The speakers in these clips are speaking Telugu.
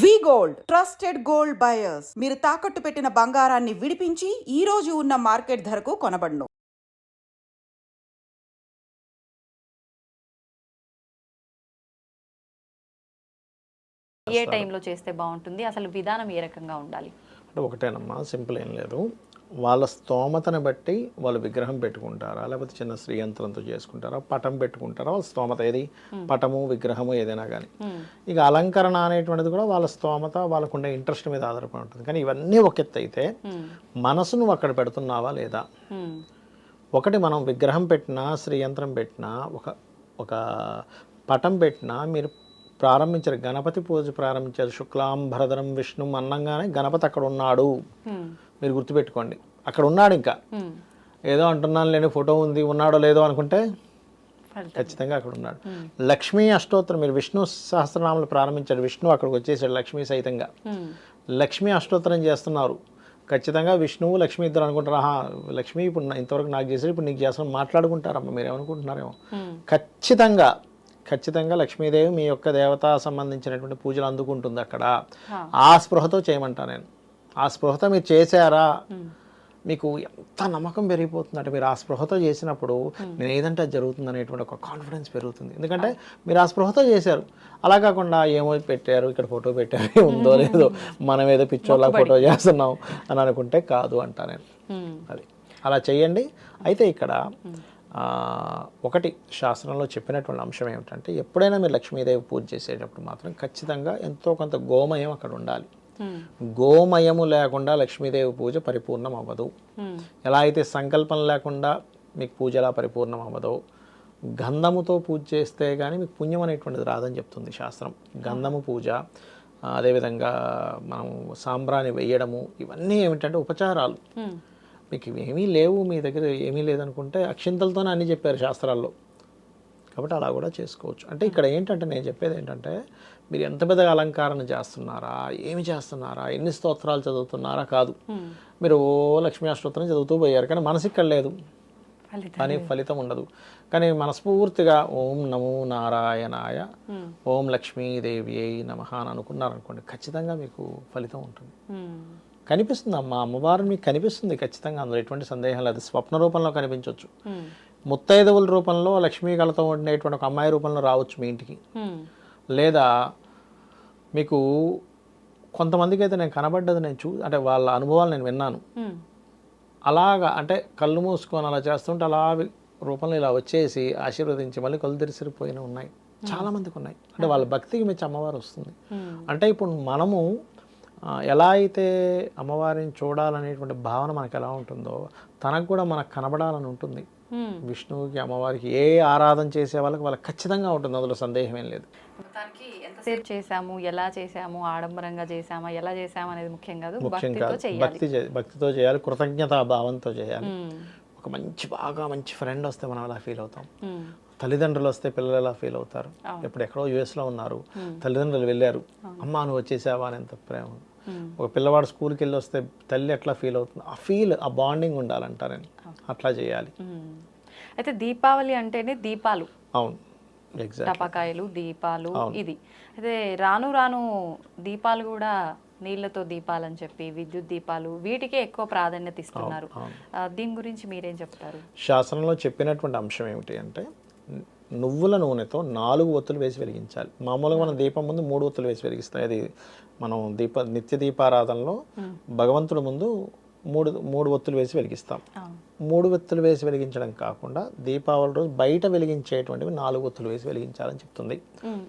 V gold. Trusted gold buyers. మీరు తాకట్టు పెట్టిన బంగారాన్ని విడిపించి ఈ రోజు ఉన్న మార్కెట్ ధరకు కొనబడును. ఏ టైంలో చేస్తే బాగుంటుంది? అసలు విధానం ఏ రకంగా ఉండాలి? అంటే ఒకటేనమ్మా సింపుల్ ఏం లేదు. వాళ్ళ స్తోమతను బట్టి వాళ్ళు విగ్రహం పెట్టుకుంటారా? లేకపోతే చిన్న శ్రీయంత్రంతో చేసుకుంటారా? పటం పెట్టుకుంటారా? వాళ్ళ స్తోమత ఏది? పటము విగ్రహము ఏదైనా కానీ ఇక అలంకరణ అనేటువంటిది కూడా వాళ్ళ స్తోమత వాళ్ళకుండే ఇంట్రెస్ట్ మీద ఆధారపడి ఉంటుంది. కానీ ఇవన్నీ ఒక ఎత్తు అయితే మనసు నువ్వు అక్కడ పెడుతున్నావా లేదా. ఒకటి మనం విగ్రహం పెట్టినా శ్రీయంత్రం పెట్టినా ఒక ఒక పటం పెట్టినా మీరు ప్రారంభించారు. గణపతి పూజ ప్రారంభించారు. శుక్లాంబరధరం విష్ణు అన్నంగానే గణపతి అక్కడ ఉన్నాడు. మీరు గుర్తుపెట్టుకోండి అక్కడ ఉన్నాడు ఇంకా. ఏదో అంటున్నాను లేని ఫోటో ఉంది ఉన్నాడో లేదో అనుకుంటే. ఖచ్చితంగా అక్కడ ఉన్నాడు లక్ష్మీ అష్టోత్తరం మీరు విష్ణు సహస్రనామాలు ప్రారంభించాడు విష్ణు అక్కడికి వచ్చేసాడు లక్ష్మీ సహితంగా. లక్ష్మీ అష్టోత్తరం చేస్తున్నారు ఖచ్చితంగా విష్ణువు లక్ష్మి ఇద్దరు అనుకుంటారు ఆహా లక్ష్మి ఇప్పుడు ఇంతవరకు నాకు చేసాడు ఇప్పుడు నీకు చేస్తాను మాట్లాడుకుంటారమ్మా మీరు ఏమనుకుంటున్నారేమో మ్మ్. ఖచ్చితంగా ఖచ్చితంగా లక్ష్మీదేవి మీ యొక్క దేవతా సంబంధించినటువంటి పూజలు అందుకుంటుంది అక్కడ. ఆ స్పృహతో చేయమంటా నేను ఆ స్పృహతో మీరు చేశారా? మీకు ఎంత నమ్మకం పెరిగిపోతుందంటే మీరు ఆ స్పృహతో చేసినప్పుడు నేను ఏదంటే జరుగుతుంది అనేటువంటి ఒక కాన్ఫిడెన్స్ పెరుగుతుంది. ఎందుకంటే మీరు ఆ స్పృహతో చేశారు. అలా కాకుండా ఏమో పెట్టారు ఇక్కడ ఫోటో పెట్టారు ఉందో లేదో. మనం ఏదో పిచ్చోళ్ళ ఫోటో చేస్తున్నాం అని అనుకుంటే కాదు అంటా నేను. అది. అలా చేయండి. అయితే ఇక్కడ ఒకటి శాస్త్రంలో చెప్పినటువంటి అంశం ఏమిటంటే ఎప్పుడైనా మీరు లక్ష్మీదేవి పూజ చేసేటప్పుడు మాత్రం ఖచ్చితంగా ఎంతో కొంత గోమయం అక్కడ ఉండాలి. గోమయము లేకుండా లక్ష్మీదేవి పూజ పరిపూర్ణం అవ్వదు. ఎలా అయితే సంకల్పం లేకుండా మీకు పూజ ఎలా పరిపూర్ణం అవ్వదో గంధముతో పూజ చేస్తే కానీ మీకు పుణ్యం అనేటువంటిది రాదని చెప్తుంది శాస్త్రం గంధము పూజ అదేవిధంగా మనం సాంబ్రాణి వేయడము ఇవన్నీ ఏమిటంటే ఉపచారాలు. మీకు ఇవేమీ లేవు మీ దగ్గర ఏమీ లేదనుకుంటే అక్షింతలతోనే అన్నీ చెప్పారు శాస్త్రాల్లో కాబట్టి అలా కూడా చేసుకోవచ్చు. అంటే ఇక్కడ ఏంటంటే నేను చెప్పేది ఏంటంటే మీరు ఎంత పెద్దగా అలంకరణ చేస్తున్నారా ఏమి చేస్తున్నారా ఎన్ని స్తోత్రాలు చదువుతున్నారా కాదు. మీరు ఓ లక్ష్మీ అష్టోత్తరం చదువుతూ పోయారు కానీ మనసు ఇక్కడ లేదు కానీ ఫలితం ఉండదు. కానీ మనస్ఫూర్తిగా ఓం నమో నారాయణాయ. ఓం లక్ష్మీదేవి అయి నమ అని అనుకున్నారనుకోండి ఖచ్చితంగా మీకు ఫలితం ఉంటుంది. కనిపిస్తుంది అమ్మ అమ్మవారు మీకు కనిపిస్తుంది ఖచ్చితంగా అందులో ఎటువంటి సందేహం లేదు. స్వప్న రూపంలో కనిపించవచ్చు. ముత్తైదవుల రూపంలో లక్ష్మీ కళతో ఉండేటువంటి ఒక అమ్మాయి రూపంలో రావచ్చు మీ ఇంటికి. లేదా మీకు కొంతమందికి అయితే నేను కనబడ్డది నేను చూ అంటే వాళ్ళ అనుభవాలు నేను విన్నాను. అలాగా అంటే కళ్ళు మూసుకొని అలా చేస్తుంటే అలా రూపంలో ఇలా వచ్చేసి ఆశీర్వదించి మళ్ళీ కళ్ళు తెరిసిపోయిన ఉన్నాయి చాలా మందికి ఉన్నాయి అంటే వాళ్ళ భక్తికి మెచ్చి అమ్మవారు వస్తుంది. అంటే ఇప్పుడు మనము ఎలా అయితే అమ్మవారిని చూడాలనేటువంటి భావన మనకు ఎలా ఉంటుందో తనకు కూడా మనకు కనబడాలని ఉంటుంది. విష్ణువుకి అమ్మవారికి ఏ ఆరాధన చేసే వాళ్ళకి వాళ్ళకి ఖచ్చితంగా ఉంటుంది. అందులో సందేహం ఏం లేదు. మొత్తానికి ఎంతసేపు చేసాము ఎలా చేసాము ఆడంబరంగా చేసామా ఎలా చేసాము అనేది ముఖ్యం కాదు. ముఖ్యం భక్తి భక్తితో చేయాలి కృతజ్ఞతా భావంతో చేయాలి. మ్మ్. ఒక మంచి బాగా మంచి ఫ్రెండ్ వస్తే మనం అలా ఫీల్ అవుతాం? మ్మ్. తల్లిదండ్రులు వస్తే పిల్లలు ఎలా ఫీల్ అవుతారు? ఇప్పుడు ఎక్కడో యుఎస్లో ఉన్నారు. తల్లిదండ్రులు వెళ్ళారు. అమ్మ నువ్వు వచ్చేసావా అని ఎంత ప్రేమ. ఒక పిల్లవాడు స్కూల్కి వెళ్ళి వస్తే తల్లి ఎట్లా ఫీల్ అవుతుంది? ఆ ఫీల్ ఆ బాండింగ్ ఉండాలంటారని అట్లా చేయాలి. అయితే దీపావళి అంటేనే దీపాలు. అవును. టపాకాయలు దీపాలు ఇది. అయితే రాను రాను దీపాలు కూడా నీళ్ళతో దీపాలని చెప్పి విద్యుత్ దీపాలు వీటికే ఎక్కువ ప్రాధాన్యత ఇస్తున్నారు. దీని గురించి మీరేం చెప్తారు? శాస్త్రంలో చెప్పినటువంటి అంశం ఏమిటి అంటే నువ్వుల నూనెతో నాలుగు ఒత్తులు వేసి వెలిగించాలి. మామూలుగా మనం దీపం ముందు మూడు ఒత్తులు వేసి వెలిగిస్తాం. అది మనం దీప నిత్య దీపారాధనలో భగవంతుడి ముందు మూడు మూడు ఒత్తులు వేసి వెలిగిస్తాం. మూడు ఒత్తులు వేసి వెలిగించడం కాకుండా దీపావళి రోజు బయట వెలిగించేటువంటివి నాలుగు ఒత్తులు వేసి వెలిగించాలని చెప్తుంది.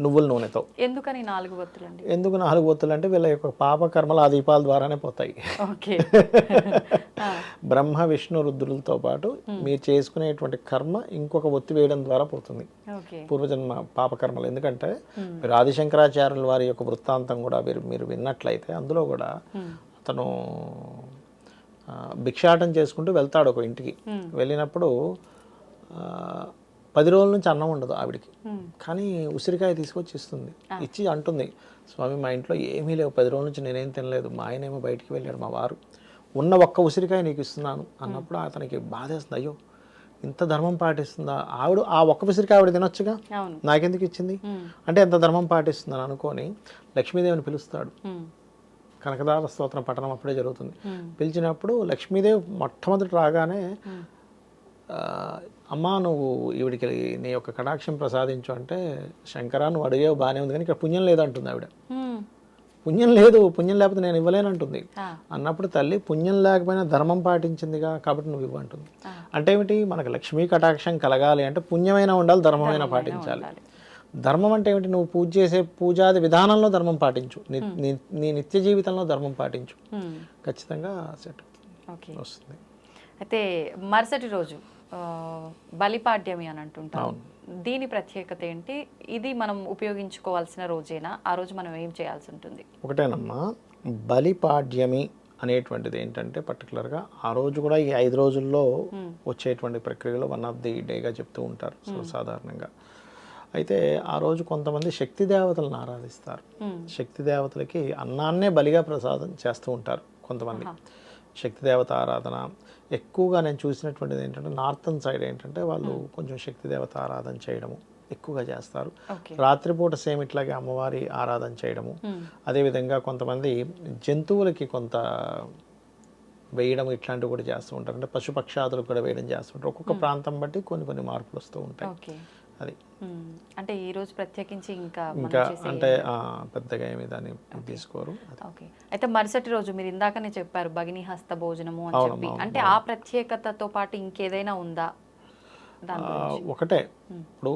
నువ్వుల నూనెతో. ఎందుకని నాలుగు వత్తులండి ఎందుకు నాలుగు ఒత్తులు అంటే వీళ్ళ యొక్క పాప కర్మలు ఆ దీపాల ద్వారానే పోతాయి. బ్రహ్మ విష్ణు రుద్రులతో పాటు మీరు చేసుకునేటువంటి కర్మ ఇంకొక ఒత్తి వేయడం ద్వారా పోతుంది. పూర్వజన్మ పాపకర్మలు ఎందుకంటే మీరు ఆదిశంకరాచార్యుల వారి యొక్క వృత్తాంతం కూడా మీరు మీరు విన్నట్లయితే అందులో కూడా అతను భిక్షాటం చేసుకుంటూ వెళ్తాడు ఒక ఇంటికి. వెళ్ళినప్పుడు పది రోజుల నుంచి అన్నం ఉండదు ఆవిడికి. కానీ ఉసిరికాయ తీసుకొచ్చి ఇస్తుంది ఇచ్చి అంటుంది స్వామి మా ఇంట్లో ఏమీ లేవు పది రోజుల నుంచి నేనేం తినలేదు మా ఆయన ఏమో బయటికి వెళ్ళాడు మా వారు. ఉన్న ఒక్క ఉసిరికాయ నీకు ఇస్తున్నాను. అన్నప్పుడు అతనికి బాధేస్తుంది అయ్యో ఇంత ధర్మం పాటిస్తుందా? ఆవిడ ఆ ఒక్క పిసిరికి ఆవిడ తినొచ్చుగా? నాకెందుకు ఇచ్చింది? అంటే ఎంత ధర్మం పాటిస్తుందని అనుకొని లక్ష్మీదేవిని పిలుస్తాడు. కనకదార స్తోత్రం పఠనం అప్పుడే జరుగుతుంది. ఉమ్, పిలిచినప్పుడు లక్ష్మీదేవి మొట్టమొదటి రాగానే ఆ, అమ్మా నువ్వు ఈవిడికి నీ యొక్క కటాక్షం ప్రసాదించు అంటే శంకరా నువ్వు అడిగేవి బాగానే ఉంది కానీ ఇక్కడ పుణ్యం లేదంటుంది ఆవిడ. ఉమ్, పుణ్యం లేదు పుణ్యం లేకపోతే నేను ఇవ్వలేనంటుంది. అన్నప్పుడు తల్లి పుణ్యం లేకపోయినా ధర్మం పాటించిందిగా కాబట్టి నువ్వు ఇవ్వంటుంది. అంటే ఏమిటి? మనకు లక్ష్మీ కటాక్షం కలగాలి అంటే పుణ్యమైన ఉండాలి ధర్మమైన పాటించాలి. ధర్మం అంటే ఏమిటి? నువ్వు పూజ చేసే పూజాది విధానంలో ధర్మం పాటించు. నీ నీ- నిత్య జీవితంలో ధర్మం పాటించు. ఉమ్, ఖచ్చితంగా సెట్ వస్తుంది. అయితే మరుసటి రోజు బలిపాడ్యమి అని అంటుంటారు. దీని ప్రత్యేకత ఏంటి? ఇది మనం ఉపయోగించుకోవాల్సిన రోజేనా? ఆ రోజు మనం ఏం చేయాల్సి ఉంటుంది? ఒకటేనమ్మా బలిపాడ్యమి అనేటువంటిది ఏంటంటే పర్టికులర్గా ఆ రోజు కూడా ఈ ఐదు రోజుల్లో వచ్చేటువంటి ప్రక్రియలో వన్ ఆఫ్ ది డేగా చెప్తూ ఉంటారు. సాధారణంగా అయితే ఆ రోజు కొంతమంది శక్తి దేవతలను ఆరాధిస్తారు. శక్తి దేవతలకి అన్నాన్నే బలిగా ప్రసాదం చేస్తూ ఉంటారు కొంతమంది. శక్తి దేవత ఆరాధన. ఎక్కువగా నేను చూసినటువంటిది ఏంటంటే నార్థన్ సైడ్ ఏంటంటే వాళ్ళు కొంచెం శక్తి దేవత ఆరాధన చేయడము ఎక్కువగా చేస్తారు. రాత్రిపూట సేమ్ ఇట్లాగే అమ్మవారి ఆరాధన చేయడము. అదేవిధంగా కొంతమంది జంతువులకి కొంత వేయడం ఇట్లాంటివి కూడా చేస్తూ ఉంటారు. అంటే పశుపక్షాదులకు కూడా వేయడం చేస్తుంటారు ఒక్కొక్క ప్రాంతం బట్టి కొన్ని కొన్ని మార్పులు వస్తూ ఉంటాయి. అది. అంటే ఈ రోజు ప్రత్యేకించి ఇంకా ఇంకా అంటే పెద్దగా ఏమి దాన్ని తీసుకోరు. ఓకే. అయితే మరుసటి రోజు మీరు ఇందాకనే చెప్పారు భగిని హస్త భోజనము అని చెప్పి. అంటే ఆ ప్రత్యేకతతో పాటు ఇంకేదైనా ఉందా ఒకటే. ఇప్పుడు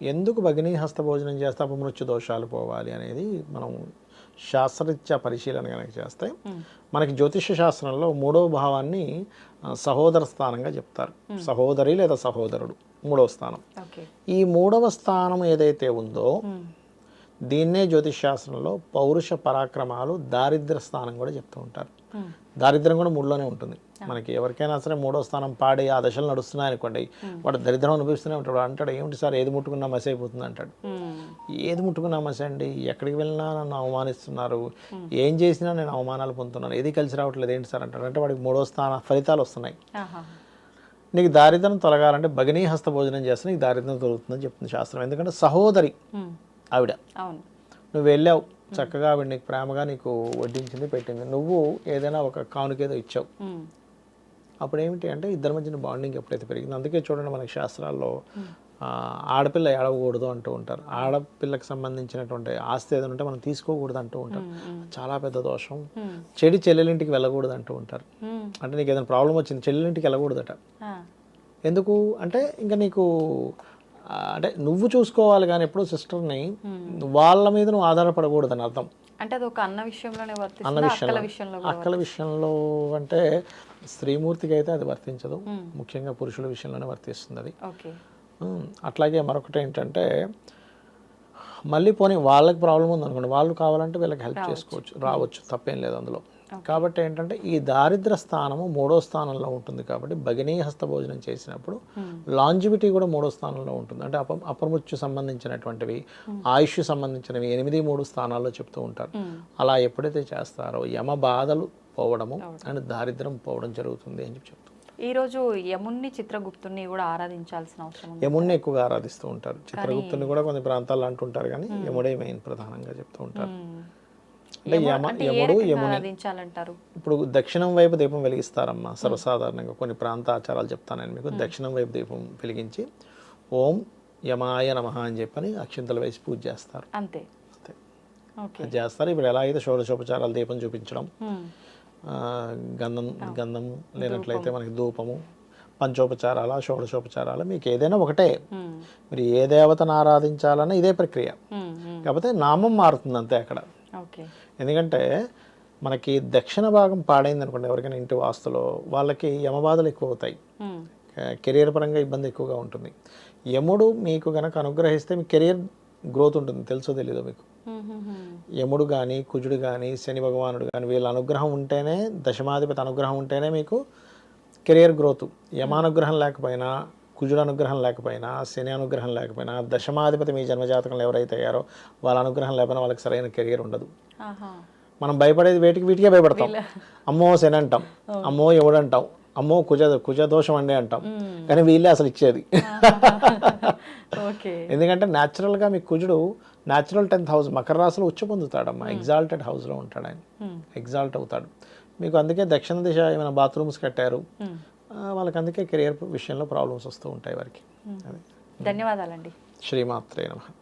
ఎందుకు భగినీ హస్త భోజనం చేస్తే అపమృత్యు దోషాలు పోవాలి అనేది మనం శాస్త్రరీత్యా పరిశీలన కనుక చేస్తే మనకి జ్యోతిష శాస్త్రంలో మూడవ భావాన్ని సహోదర స్థానంగా చెప్తారు. సహోదరి లేదా సహోదరుడు మూడవ స్థానం. ఈ మూడవ స్థానం ఏదైతే ఉందో ఉమ్, దీన్నే జ్యోతిష్ శాస్త్రంలో పౌరుష పరాక్రమాలు దారిద్ర్య స్థానం కూడా చెప్తూ ఉంటారు. ఉమ్, దారిద్ర్యం కూడా మూడులోనే ఉంటుంది. మనకి ఎవరికైనా సరే మూడో స్థానం పాడి ఆ దశలు నడుస్తున్నాయి అనుకోండి వాడు దరిద్రం అనిపిస్తూనే ఉంటాడు. అంటాడు ఏమిటి సార్ ఏది ముట్టుకున్నా మసి అయిపోతుంది అంటాడు. ఏది ముట్టుకున్నా మసి అండి? ఎక్కడికి వెళ్ళినా నన్ను అవమానిస్తున్నారు. ఏం చేసినా నేను అవమానాలు పొందుతున్నాను. ఏది కలిసి రావట్లేదు ఏంటి సార్ అంటాడు. అంటే వాడికి మూడో స్థాన ఫలితాలు వస్తున్నాయి. నీకు దారిద్ర్యం తొలగాలంటే భగినీ హస్త భోజనం చేస్తే నీకు దారిద్ర్యం తొలుగుతుందని చెప్తుంది శాస్త్రం. ఎందుకంటే సహోదరి ఆవిడ. అవును. నువ్వు వెళ్ళావు. చక్కగా ఆవిడ నీకు ప్రేమగా నీకు వడ్డించింది పెట్టింది. నువ్వు ఏదైనా ఒక కానుకేదో ఇచ్చావు. అప్పుడు ఏమిటి అంటే ఇద్దరి మధ్యన బాండింగ్ ఎప్పుడైతే పెరిగింది అందుకే చూడండి మనకి శాస్త్రాల్లో ఆడపిల్ల ఏడవకూడదు అంటూ ఉంటారు. ఆడపిల్లకి సంబంధించినటువంటి ఆస్తి ఏదైనా ఉంటే మనం తీసుకోకూడదు అంటూ ఉంటారు. చాలా పెద్ద దోషం. చెడి చెల్లెలింటికి వెళ్ళకూడదు అంటూ ఉంటారు. అంటే నీకు ఏదైనా ప్రాబ్లం వచ్చింది చెల్లెలింటికి వెళ్ళకూడదట. ఎందుకు? అంటే ఇంకా నీకు అంటే నువ్వు చూసుకోవాలి కానీ ఎప్పుడు సిస్టర్ని వాళ్ళ మీద నువ్వు ఆధారపడకూడదు అని అర్థం. అంటే అది ఒక అన్న విషయంలోనే అన్న విషయంలో. అక్కల విషయంలో అంటే స్త్రీమూర్తికి అయితే అది వర్తించదు. ముఖ్యంగా పురుషుల విషయంలోనే వర్తిస్తుంది అది. అట్లాగే మరొకటి ఏంటంటే మళ్ళీ పోనీ వాళ్ళకి ప్రాబ్లం ఉంది అనుకోండి వాళ్ళు కావాలంటే వీళ్ళకి హెల్ప్ చేసుకోవచ్చు రావచ్చు తప్పేం లేదు అందులో. కాబట్టి ఏంటంటే ఈ దారిద్ర స్థానము మూడో స్థానంలో ఉంటుంది కాబట్టి భగినీ హస్త భోజనం చేసినప్పుడు లాంజివిటీ కూడా మూడో స్థానంలో ఉంటుంది. అంటే అప అపమృత్యు సంబంధించినటువంటివి ఆయుష్ సంబంధించినవి ఎనిమిది మూడు స్థానాల్లో చెప్తూ ఉంటారు. అలా ఎప్పుడైతే చేస్తారో యమ బాధలు పోవడము అండ్ దారిద్రం పోవడం జరుగుతుంది అని చెప్పి చెప్తారు ఈ రోజు యముణ్ణి చిత్రగుప్తుని కూడా ఆరాధించాల్సిన అవసరం యముడిని ఎక్కువగా ఆరాధిస్తూ ఉంటారు. చిత్రగుప్తుని కూడా కొన్ని ప్రాంతాల్లో అంటుంటారు కానీ యముడే మెయిన్ ప్రధానంగా చెప్తూ ఉంటారు. అంటే యముడు యముని ఇప్పుడు దక్షిణం వైపు దీపం వెలిగిస్తారమ్మా. సర్వసాధారణంగా కొన్ని ప్రాంత ఆచారాలు చెప్తాను నేను మీకు. దక్షిణం వైపు దీపం వెలిగించి ఓం యమాయ నమః అని చెప్పని అక్షింతలు వేసి పూజ చేస్తారు. అంతే. అంతే. చేస్తారు. ఇప్పుడు ఎలా అయితే షోడశోపచారాలు దీపం చూపించడం గంధం గంధం లేనట్లయితే మనకి ధూపము పంచోపచారాల షోడశోపచారాలు మీకు ఏదైనా ఒకటే. మీరు ఏ దేవతను ఆరాధించాలన్నా ఇదే ప్రక్రియ. కాకపోతే నామం మారుతుంది అంతే అక్కడ. ఎందుకంటే మనకి దక్షిణ భాగం పాడైంది అనుకోండి ఎవరికైనా ఇంటి వాస్తులో వాళ్ళకి యమబాధలు ఎక్కువ అవుతాయి. కెరియర్ పరంగా ఇబ్బంది ఎక్కువగా ఉంటుంది. యముడు మీకు గనక అనుగ్రహిస్తే మీ కెరియర్ గ్రోత్ ఉంటుంది. తెలుసో తెలీదో మీకు. యముడు కానీ కుజుడు కానీ శని భగవానుడు కానీ వీళ్ళ అనుగ్రహం ఉంటేనే దశమాధిపతి అనుగ్రహం ఉంటేనే మీకు కెరియర్ గ్రోత్. యమానుగ్రహం లేకపోయినా కుజుడు అనుగ్రహం లేకపోయినా శని అనుగ్రహం లేకపోయినా దశమాధిపతి మీ జన్మజాతకంలో ఎవరైతే అయ్యారో వాళ్ళ అనుగ్రహం లేకపోయినా వాళ్ళకి సరైన కెరియర్ ఉండదు. మనం భయపడేది వేటికి వీటికే భయపడతాం. అమ్మో శని అంటాం అమ్మో ఎవడు అంటాం అమ్మో కుజ కుజ దోషం అండి అంటాం. కానీ వీళ్ళే అసలు ఇచ్చేది. ఎందుకంటే న్యాచురల్గా మీ కుజుడు న్యాచురల్ టెన్త్ హౌస్ మకర రాశిలో ఉచ్చ పొందుతాడమ్మా ఎగ్జాల్టెడ్ హౌస్లో ఉంటాడు ఆయన. ఎగ్జాల్ట్ అవుతాడు. మీకు అందుకే దక్షిణ దిశ ఏమైనా బాత్రూమ్స్ కట్టారు. వాళ్ళకి అందుకే కెరియర్ విషయంలో ప్రాబ్లమ్స్ వస్తూ ఉంటాయి వారికి. అది. ధన్యవాదాలండి. శ్రీమాత్రే నమః.